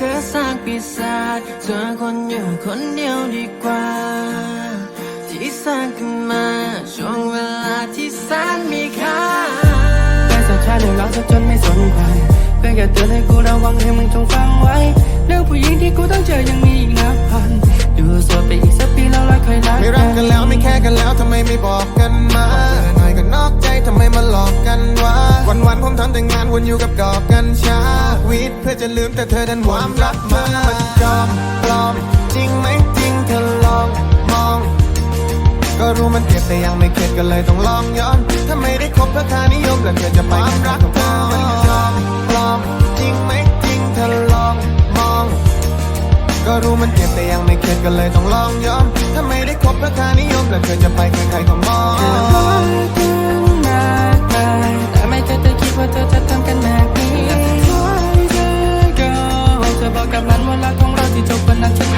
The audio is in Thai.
ธอสร้างปีศาจเธอคนอยู่คนเดียวดีกว่า ที่สร้างขึ้นมาช่วงเวลาที่แสนมีค่าแต่สัญชาติเรื่องราวซะจนไม่สนใครเพียงแค่เตือนให้กูระวังให้มึงจงฟังไว้เรื่องผู้หญิงที่กูต้องเจอยังมีอีกนับพันอยู่โสดไปอีกสักปีแล้วเราค่อยรักไม่รักกันแล้วไม่แค่กันแล้วทำไมไม่บอกกันมา วนอยู่กับดอกกัญชาวิทเพื่อจะลืมแต่เธอดันความรักมามันจอมปลอม จริงไหมจริงเธอลองมอง ก็รู้มันเจ็บแต่ยังไม่เข็ดก็เลยต้องลองย้อน ถ้าไม่ได้คบเพราะค่านิยมแล้วเธอจะไปความรักเธอมันจอมปลอมจริงไหมจริงเธอลองมองก็รู้มันเจ็บแต่ยังไม่เข็ดก็เลยต้องลองย้อมถ้าไม่ได้คบเพราะค่านิยมแล้วเธอจะไปใครๆก็มอง เธอ go เธอบอกกับมันว่ารักของเราที่จบวันนั้น